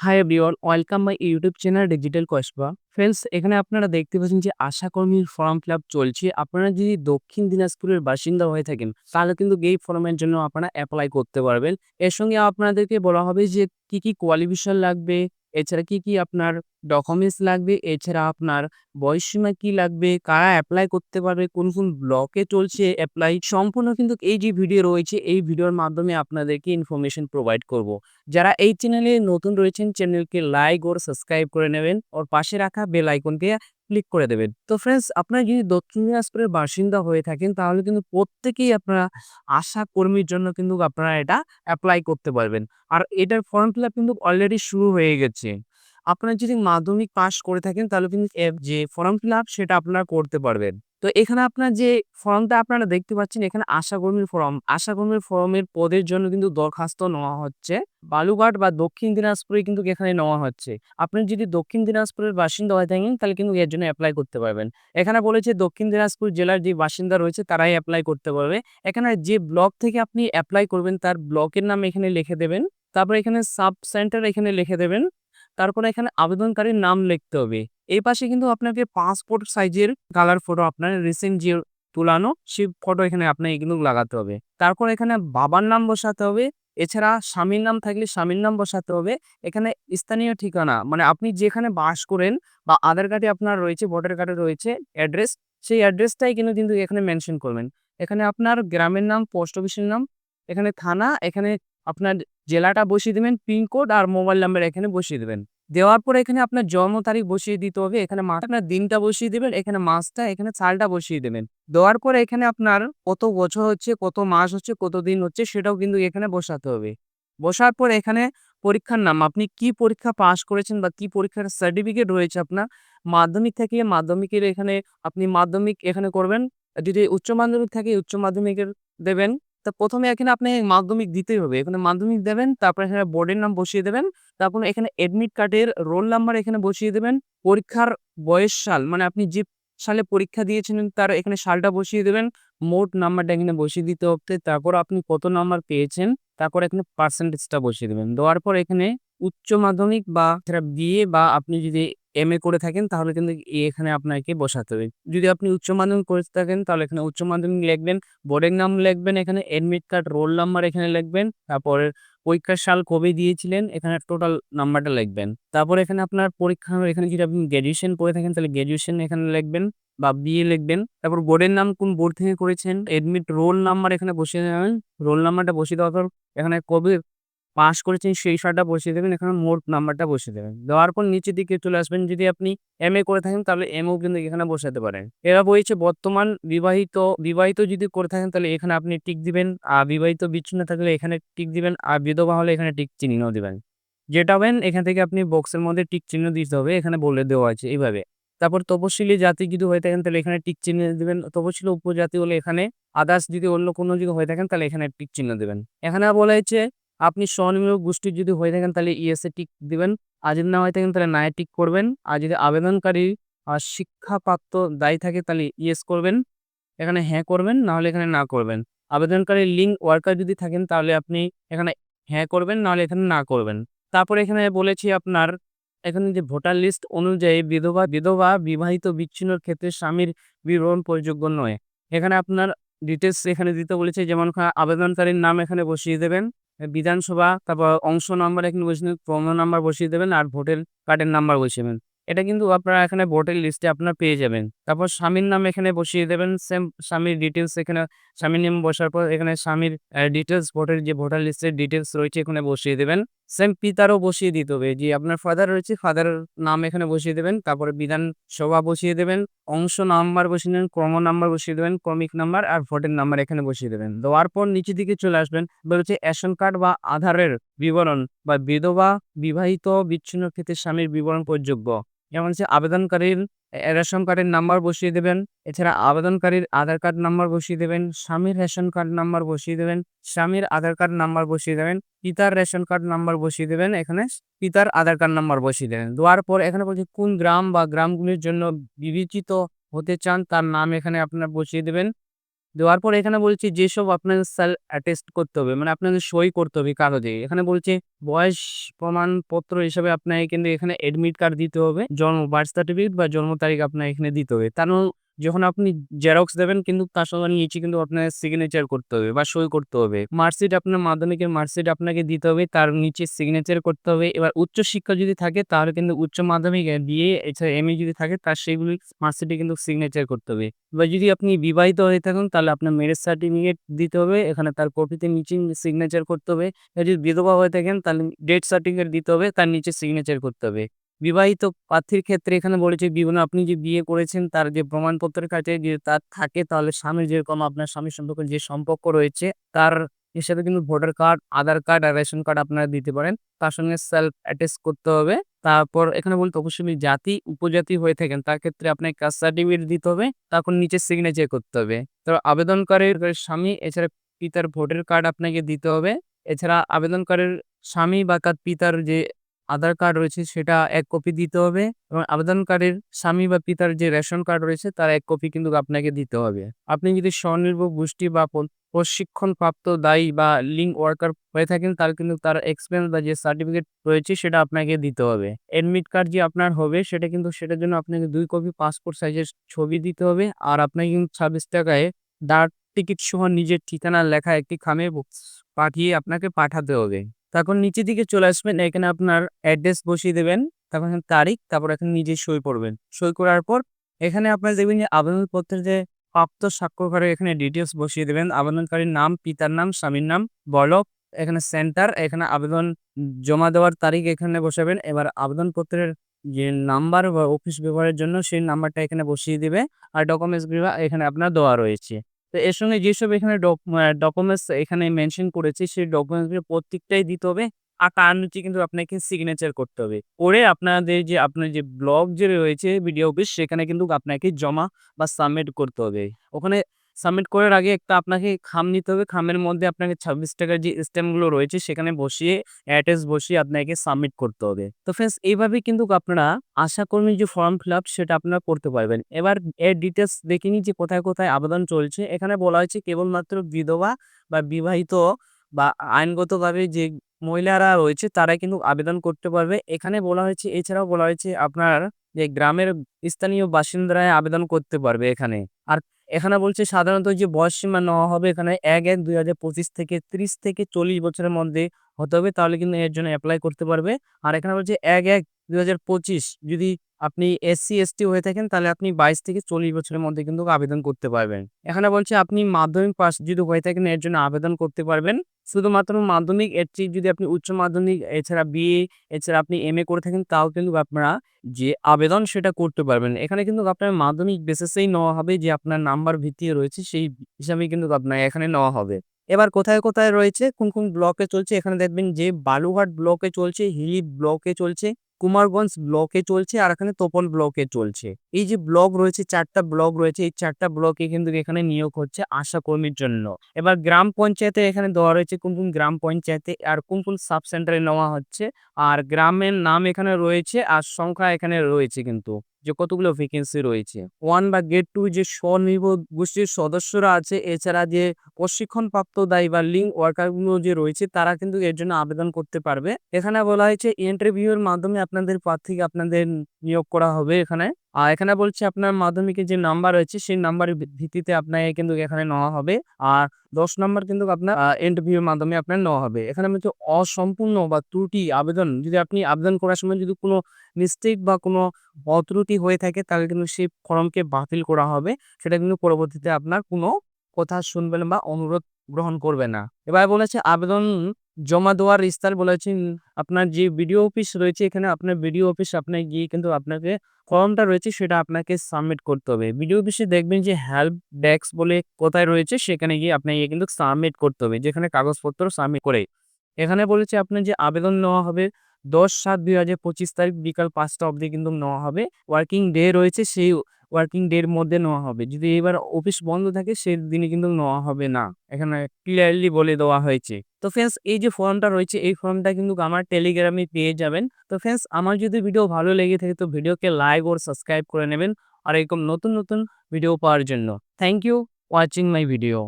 Hi everyone welcome my YouTube channel digital Kasba friends এখানে আপনারা দেখতে পাচ্ছেন যে আশাকর্মীর ফর্ম ফিল চলছে। আপনারা যদি দক্ষিণ দিনাজপুরের বাসিন্দা হয়ে থাকেন, তাহলে কিন্তু এই ফর্মের জন্য আপনারা অ্যাপ্লাই করতে পারবেন। এর সঙ্গে আপনাদেরকে বলা হবে যে কি কি কোয়ালিফিকেশন লাগবে, এছাড়া কি কি আপনার ডকুমেন্টস লাগবে, এছাড়া আপনার বয়সসীমা কি লাগবে, কারা অ্যাপ্লাই করতে পারবে, কোন কোন ব্লকে চলছে অ্যাপ্লাই সম্পূর্ণ কিন্তু এই যে ভিডিও রয়েছে, এই ভিডিওর মাধ্যমে আপনাদেরকে ইনফরমেশন প্রোভাইড করব। যারা এই চ্যানেলে নতুন রয়েছেন চ্যানেলকে লাইক ওর সাবস্ক্রাইব করে নেবেন, ওর পাশে রাখা বেল আইকনকে ক্লিক করে দেবেন। তো ফ্রেন্ডস আপনারা যদি দক্ষিণ দিনাজপুরের বাসিন্দা হয়ে থাকেন, তাহলে কিন্তু প্রত্যেকেই আপনারা আশা কর্মীর জন্য কিন্তু আপনারা এটা অ্যাপ্লাই করতে পারবেন। আর এটার ফর্ম ফিল আপ কিন্তু অলরেডি শুরু হয়ে গেছে। আপনারা যদি মাধ্যমিক পাস করে থাকেন, তাহলে কিন্তু যে ফর্ম ফিল আপ সেটা আপনারা করতে পারবেন। তো এখানে আপনার যে ফর্মটা আপনারা দেখতে পাচ্ছেন, এখানে আশাকর্মীর ফর্ম আশাকর্মীর ফর্মের পদের জন্য কিন্তু দরখাস্ত নেওয়া হচ্ছে। বালুঘাট বা দক্ষিণ দিনাজপুরে কিন্তু এখানে নেওয়া হচ্ছে। আপনি যদি দক্ষিণ দিনাজপুরের বাসিন্দা হয়ে থাকেন, তাহলে কিন্তু এর জন্য অ্যাপ্লাই করতে পারবেন। এখানে বলেছে দক্ষিণ দিনাজপুর জেলার যে বাসিন্দা রয়েছে, তারাই অ্যাপ্লাই করতে পারবে। এখানে যে ব্লক থেকে আপনি অ্যাপ্লাই করবেন, তার ব্লকের নাম এখানে লিখে দেবেন। তারপর এখানে সাব সেন্টার এখানে লিখে দেবেন তারপরে এখানে আবেদনকারীর নাম লিখতে হবে। এই পাশে কিন্তু আপনাকে পাসপোর্ট সাইজের কালার ফটো আপনার রিসেন্ট যে তোলানো, সেই ফটো এখানে আপনাকে কিন্তু লাগাতে হবে। তারপর এখানে বাবার নাম বসাতে হবে, এছাড়া স্বামীর নাম থাকলে স্বামীর নাম বসাতে হবে। এখানে স্থানীয় ঠিকানা মানে আপনি যেখানে বাস করেন বা আধার কার্ডে আপনার রয়েছে, ভোটার কার্ডে রয়েছে অ্যাড্রেস সেই অ্যাড্রেসটাই কিন্তু কিন্তু এখানে মেনশন করবেন। এখানে আপনার গ্রামের নাম পোস্ট অফিসের নাম, এখানে থানা, এখানে আপনার জেলাটা বসিয়ে দেবেন পিনকোড আর মোবাইল নাম্বার এখানে বসিয়ে দেবেন। দেওয়ার পরে এখানে আপনার জন্ম তারিখ বসিয়ে দিতে হবে, এখানে আপনার দিনটা বসিয়ে দেবেন, এখানে মাসটা, এখানে সালটা বসিয়ে দেবেন। দেওয়ার পরে এখানে আপনার কত বছর হচ্ছে, কত মাস হচ্ছে, কত দিন হচ্ছে, সেটাও কিন্তু এখানে বসাতে হবে। বসার পর এখানে পরীক্ষার নাম, আপনি কি পরীক্ষা পাশ করেছেন বা কি পরীক্ষার সার্টিফিকেট রয়েছে আপনার? মাধ্যমিক থেকে মাধ্যমিকের এখানে, আপনি মাধ্যমিক এখানে করবেন, যদি উচ্চ মাধ্যমিক থাকে, উচ্চ মাধ্যমিকের দেবেন। তা প্রথমে এখানে আপনি মাধ্যমিক দিতেই হবে। এখানে মাধ্যমিক দেবেন, তারপরে এখানে বোর্ডের নাম বসিয়ে দেবেন, তারপর এখানে অ্যাডমিট কার্ডের রোল নাম্বার এখানে বসিয়ে দেবেন, পরীক্ষার বয়স সাল মানে আপনি যে সালে পরীক্ষা দিয়েছিলেন তার এখানে সালটা বসিয়ে দেবেন, মোট নাম্বারটা এখানে বসিয়ে দিতে হবে, তারপর আপনি কত নাম্বার পেয়েছেন, তারপর এখানে পার্সেন্টেজটা বসিয়ে দেবেন। দেওয়ার পর এখানে উচ্চ মাধ্যমিক বা বিএ বা আপনি যদি এম এ করে থাকেন, তাহলে কিন্তু এখানে আপনাকে বসাতে হবে। যদি আপনি উচ্চ মাধ্যমিক করে থাকেন, তাহলে এখানে উচ্চ মাধ্যমিক লিখবেন, বোর্ডের নাম লিখবেন, এখানে এডমিট কার্ড রোল নাম্বার এখানে লিখবেন, তারপরে পরীক্ষার সাল কবে দিয়েছিলেন, এখানে টোটাল নাম্বারটা লিখবেন। তারপর এখানে আপনার পরীক্ষা, এখানে যদি আপনি গ্র্যাজুয়েশন করে থাকেন, তাহলে গ্র্যাজুয়েশন এখানে লিখবেন বা বিএ লিখবেন। তারপর বোর্ডের নাম কোন বোর্ড থেকে করেছেন এডমিট রোল নাম্বার এখানে বসিয়ে দেবেন রোল নাম্বারটা বসিয়ে দেওয়ার পর এখানে কবে পাস করেছেন সেই সালটা বসিয়ে দেবেন, এখানে মোট নাম্বারটা বসিয়ে দেবেন। দেওয়ার পর নিচের দিকে চলে আসবেন, যদি আপনি এম এ করে থাকেন তাহলে এমও কিন্তু এখানে বসাতে পারেন। এরা বলছে বর্তমান বিবাহিত বিবাহিত যদি করে থাকেন তাহলে এখানে আপনি টিক দিবেন আর বিবাহিত বিচ্ছিন্ন থাকলে এখানে টিক দিবেন আর বিধবা হলে এখানে টিক চিহ্ন দিবেন। যেটা হবেন, এখান থেকে আপনি বক্সের মধ্যে টিক চিহ্ন দিতে হবে, এখানে বলে দেওয়া আছে এইভাবে। তারপর তপশিলি জাতি যদি হয়ে থাকেন তাহলে এখানে টিক চিহ্ন দিবেন, তপশিলি উপজাতি হলে এখানে আদার্স যদি অন্য কোনো যদি হয়ে থাকেন তাহলে এখানে টিক চিহ্ন দেবেন। এখানে বলা হয়েছে আপনি স্বনির্ভর গোষ্ঠীর যদি হয়ে থাকেন তাহলে ইএসএ টিক দিবেন। আর যদি না হয়ে থাকেন তাহলে নায় টিক করবেন। আর যদি আবেদনকারী শিক্ষাপ্রাপ্ত দায়ী থাকে তাহলে ইয়েস করবেন। এখানে হ্যাঁ করবেন নাহলে এখানে না করবেন। আবেদনকারী লিঙ্ক ওয়ার্কার যদি থাকেন তাহলে আপনি এখানে হ্যাঁ করবেন নাহলে এখানে না করবেন। তারপরে এখানে বলেছি আপনার, এখানে যে ভোটার লিস্ট অনুযায়ী বিধবা বিধবা বিবাহিত বিচ্ছিন্নর ক্ষেত্রে স্বামীর বিবরণ প্রযোগ্য নয়। এখানে আপনার ডিটেলস এখানে দিতে বলেছে, যেমন আবেদনকারীর নাম এখানে বসিয়ে দেবেন। বিধানসভা, তারপর অংশ নাম্বার এখানে বসিয়ে দেবেন প্রমো নাম্বার বসিয়ে দেবেন আর ভোটের কার্ডের নাম্বার বসিয়ে দেবেন। এটা কিন্তু আপনারা এখানে ভোটের লিস্টে আপনার পেয়ে যাবেন। তারপর স্বামীর নাম এখানে বসিয়ে দেবেন সেম স্বামীর ডিটেলস এখানে, স্বামীর নাম বসার পর এখানে স্বামীর ডিটেলস ভোটের যে ভোটার লিস্টের ডিটেলস রয়েছে এখানে বসিয়ে দেবেন। সেম পিতারও বসিয়ে দিতে হবে, যে আপনার ফাদার রয়েছে ফাদারের নাম এখানে বসিয়ে দেবেন, তারপরে বিধান সভা বসিয়ে দেবেন, অংশ নাম্বার বসিয়ে দেবেন, ক্রম নাম্বার বসিয়ে দেবেন, ক্রমিক নাম্বার আর ভোটের নাম্বার এখানে বসিয়ে দেবেন। দেওয়ার পর নিচের দিকে চলে আসবেন বলছে রেশন কার্ড বা আধারের বিবরণ বা বিধবা বিবাহিত বিচ্ছিন্ন ক্ষেত্রে স্বামীর বিবরণ প্রযোগ্য যেমন হচ্ছে আবেদনকারীর রেশন কার্ডের নাম্বার বসিয়ে দেবেন, এছাড়া আবেদনকারীর আধার কার্ড নাম্বার বসিয়ে দেবেন, স্বামীর রেশন কার্ড নাম্বার বসিয়ে দেবেন, স্বামীর আধার কার্ড নাম্বার বসিয়ে দেবেন, পিতার রেশন কার্ড নাম্বার বসিয়ে দেবেন, এখানে পিতার আধার কার্ড নাম্বার বসিয়ে দেবেন। দেওয়ার পর এখানে বলছে কোন গ্রাম বা গ্রামগুলির জন্য বিবেচিত হতে চান তার নাম এখানে আপনার বসিয়ে দেবেন। দেওয়ার পর এখানে বলছি, যেসব আপনাকে স্যার অ্যাটেস্ট করতে হবে মানে আপনাকে সই করতে হবে কাগজে এখানে বলছে, বয়স প্রমাণপত্র হিসাবে আপনাকে কিন্তু এখানে অ্যাডমিট কার্ড দিতে হবে, জন্ম বার্থ সার্টিফিকেট বা জন্ম তারিখ আপনার এখানে দিতে হবে। তার যখন আপনি জেরক্স দেবেন, কিন্তু তার সঙ্গে নিচে কিন্তু আপনার সিগনেচার করতে হবে বা সই করতে হবে। মার্কশিট আপনার মাধ্যমিকের মার্কশিট আপনাকে দিতে হবে, তার নিচে সিগনেচার করতে হবে। এবার উচ্চ শিক্ষা যদি থাকে, তাহলে কিন্তু উচ্চ মাধ্যমিক বিএ এছাড়া এম যদি থাকে, তার সেগুলি মার্কশিটে কিন্তু সিগনেচার করতে হবে। এবার যদি আপনি বিবাহিত হয়ে থাকেন, তাহলে আপনার ম্যারেজ সার্টিফিকেট দিতে হবে, এখানে তার কপিতে নিচে সিগনেচার করতে হবে। যদি বিধবা হয়ে থাকেন, তাহলে ডেথ সার্টিফিকেট দিতে হবে, তার নিচে সিগনেচার করতে হবে। বিবাহিত প্রার্থীর ক্ষেত্রে এখানে বলেছে বিভিন্ন আপনি যে বিয়ে করেছেন, তার যে প্রমাণপত্রের কাছে যে তার থাকে, তাহলে স্বামীর যেরকম আপনার স্বামীর সম্পর্কে যে সম্পর্ক রয়েছে, তার হিসাবে কিন্তু ভোটার কার্ড, আধার কার্ড আর রেশন কার্ড আপনারা দিতে পারেন। তার সঙ্গে সেলফ অ্যাটেস্ট করতে হবে। তারপর এখানে বলতে অবশ্যই জাতি, উপজাতি হয়ে থাকেন, তার ক্ষেত্রে আপনাকে কাস্ট সার্টিফিকেট দিতে হবে। তারপর নিচে সিগনেচার করতে হবে। তো আবেদনকারীর স্বামী, এছাড়া পিতার ভোটার কার্ড আপনাকে দিতে হবে। এছাড়া আবেদনকারীর স্বামী বা তার পিতার যে আধার কার্ড রয়েছে সেটা এক কপি দিতে হবে এবং আবেদনকারীর স্বামী বা পিতার যে রেশন কার্ড রয়েছে তার এক কপি কিন্তু আপনাকে দিতে হবে। আপনি যদি স্বনির্ভর, গোষ্ঠী বা প্রশিক্ষণপ্রাপ্ত দায়ী বা লিঙ্ক ওয়ার্কার হয়ে থাকেন তার কিন্তু তার এক্সপেন্স বা যে সার্টিফিকেট রয়েছে সেটা আপনাকে দিতে হবে। অ্যাডমিট কার্ড যে আপনার হবে সেটা কিন্তু সেটার জন্য আপনাকে দুই কপি পাসপোর্ট সাইজের ছবি দিতে হবে আর আপনাকে কিন্তু ছাব্বিশ টাকায় ডাক টিকিট সহ নিজের ঠিকানা লেখা একটি খামে পাঠিয়ে আপনাকে পাঠাতে হবে। তখন নিচে দিকে চলে আসবেন, এখানে আপনার অ্যাড্রেস বসিয়ে দেবেন তারপর এখানে তারিখ, তারপর এখানে নিজে সই করবেন সই করার পর এখানে আপনার দেখবেন যে আবেদনপত্রের যে প্রাপ্ত স্বাক্ষরকারী, এখানে ডিটেলস বসিয়ে দেবেন। আবেদনকারীর নাম, পিতার নাম, স্বামীর নাম বলক এখানে সেন্টার এখানে আবেদন জমা দেওয়ার তারিখ এখানে বসাবেন। এবার আবেদনপত্রের যে নাম্বার বা অফিস ব্যবহারের জন্য সেই নাম্বারটা এখানে বসিয়ে দেবে। আর ডকুমেন্টস এখানে আপনার দেওয়া রয়েছে। তো এর সঙ্গে যেসব এখানে ডকুমেন্টস এখানে মেনশন করেছি, সেই ডকুমেন্টসগুলো প্রত্যেকটাই দিতে হবে। আর তার নিচে কিন্তু আপনাকে সিগনেচার করতে হবে। করে আপনাদের যে, আপনার যে ব্লগ যে রয়েছে ভিডিও অফিস সেখানে কিন্তু আপনাকে জমা বা সাবমিট করতে হবে। ওখানে সাবমিট করার আগে একটা আপনাকে খাম নিতে হবে। খামের মধ্যে আপনাকে ছাব্বিশ টাকার যে স্ট্যাম্পগুলো রয়েছে, সেখানে বসিয়ে অ্যাড্রেস বসিয়ে আপনাকে সাবমিট করতে হবে। তো ফ্রেন্ডস এইভাবে কিন্তু আপনারা আশাকর্মীর যে ফর্ম ফিল সেটা আপনারা করতে পারবেন। এবার এর ডিটেলস দেখে নিই যে কোথায় কোথায় আবেদন চলছে। এখানে বলা হয়েছে কেবলমাত্র বিধবা বা বিবাহিত বা আইনগতভাবে যে মহিলারা রয়েছে, তারাই কিন্তু আবেদন করতে পারবে। এখানে বলা হয়েছে, এছাড়াও বলা হয়েছে আপনার যে গ্রামের স্থানীয় বাসিন্দারাই আবেদন করতে পারবে এখানে। আর এখানে বলছে সাধারণত যে বয়স সীমা নেওয়া হবে এখানে এক এক, দুই হাজার পঁচিশ থেকে ত্রিশ থেকে চল্লিশ বছরের মধ্যে হতে হবে। তাহলে কিন্তু এর জন্য অ্যাপ্লাই করতে পারবে। আর এখানে বলছে এক এক, দুই হাজার পঁচিশ যদি আপনি এসসি এসটি হয়ে থাকেন, তাহলে আপনি বাইশ থেকে চল্লিশ বছরের মধ্যে কিন্তু আবেদন করতে পারবেন। এখানে বলছে আপনি মাধ্যমিক পাস যদি হয়ে থাকেন, এর জন্য আবেদন করতে পারবেন। শুধুমাত্র মাধ্যমিক, এর যদি আপনি উচ্চ মাধ্যমিক, এছাড়া বিএ এছাড়া আপনি এম এ করে থাকেন, তাও কিন্তু আপনারা যে আবেদন সেটা করতে পারবেন। এখানে কিন্তু আপনার মাধ্যমিক বেসিসেই নেওয়া হবে যে আপনার নাম্বার ভিত্তিতে রয়েছে, সেই হিসাবে কিন্তু আপনার এখানে নেওয়া হবে। এবার কোথায় কোথায় রয়েছে? কোন কোন ব্লকে চলছে? এখানে দেখবেন যে বালুঘাট ব্লকে চলছে, হিলি ব্লকে চলছে। কুমারগঞ্জ ব্লকে চলছে আর এখানে তোপল ব্লকে চলছে। এই যে ব্লক রয়েছে, চারটা ব্লক রয়েছে, এই চারটা ব্লকে কিন্তু এখানে নিয়োগ হচ্ছে আশা কর্মীর জন্য। এবার গ্রাম পঞ্চায়েতে এখানে দেওয়া রয়েছে কোন কোন গ্রাম পঞ্চায়েতে আর কোন কোন সাব সেন্টারে নেওয়া হচ্ছে। আর গ্রামের নাম এখানে রয়েছে আর সংখ্যা এখানে রয়েছে কিন্তু। যে কতগুলো ভ্যাকেন্সি রয়েছে। ওয়ান বা গেট টু যে স্বনির্ভর গোষ্ঠীর সদস্যরা আছে, এছাড়া যে প্রশিক্ষণপ্রাপ্ত দায়ী বা লিঙ্ক ওয়ার্কারগুলো যে রয়েছে, তারা কিন্তু এর জন্য আবেদন করতে পারবে। এখানে বলা হয়েছে ইন্টারভিউ এর মাধ্যমে আপনাদের প্রার্থীকে আপনাদের নিয়োগ করা হবে এখানে। আর এখানে বলছে আপনার মাধ্যমিকের যে নাম্বার রয়েছে, সেই নাম্বারের ভিত্তিতে আপনাকে কিন্তু এখানে নেওয়া হবে। আর দশ নাম্বার কিন্তু আপনার ইন্টারভিউর মাধ্যমে আপনার নেওয়া হবে। এখানে বলছে অসম্পূর্ণ বা ত্রুটি, আবেদন, যদি আপনি আবেদন করার সময় যদি কোনো মিস্টেক বা কোনো অত্রুটি হয়ে থাকে, তাহলে কিন্তু সেই ফর্মকে বাতিল করা হবে। সেটা কিন্তু পরবর্তীতে আপনার কোনো কথা শুনবেন বা অনুরোধ গ্রহণ করবে না। এবার বলেছে, আবেদন জমা দেওয়ার স্থল বলেছেন, আপনার যে বিডিও অফিস রয়েছে, এখানে আপনার বিডিও অফিস আপনার গিয়ে কিন্তু আপনাকে ফর্মটা রয়েছে, সেটা আপনাকে সাবমিট করতে হবে। বিডিও অফিসে দেখবেন যে হেল্প ডেস্ক বলে কোথায় রয়েছে, সেখানে গিয়ে আপনাকে কিন্তু সাবমিট করতে হবে। যেখানে কাগজপত্র সাবমিট করে। এখানে বলেছে, আপনার যে আবেদন নেওয়া হবে, দশ সাত দুই হাজার পঁচিশ তারিখ বিকাল পাঁচটা অবধি কিন্তু নেওয়া হবে। ওয়ার্কিং ডে রয়েছে, সেই ওয়ার্কিং ডের মধ্যে নেওয়া হবে। যদি এবার অফিস বন্ধ থাকে সেদিনে কিন্তু নেওয়া হবে না। এখানে ক্লিয়ারলি বলে দেওয়া হয়েছে। তো ফ্রেন্ডস এই যে ফর্মটা রয়েছে, এই ফর্মটা কিন্তু আমার টেলিগ্রামে পেয়ে যাবেন। তো ফ্রেন্ডস আমার যদি ভিডিও ভালো লেগে থাকে, তো ভিডিওকে লাইক ও সাবস্ক্রাইব করে নেবেন। আর এরকম নতুন নতুন ভিডিও পাওয়ার জন্য। Thank you watching my video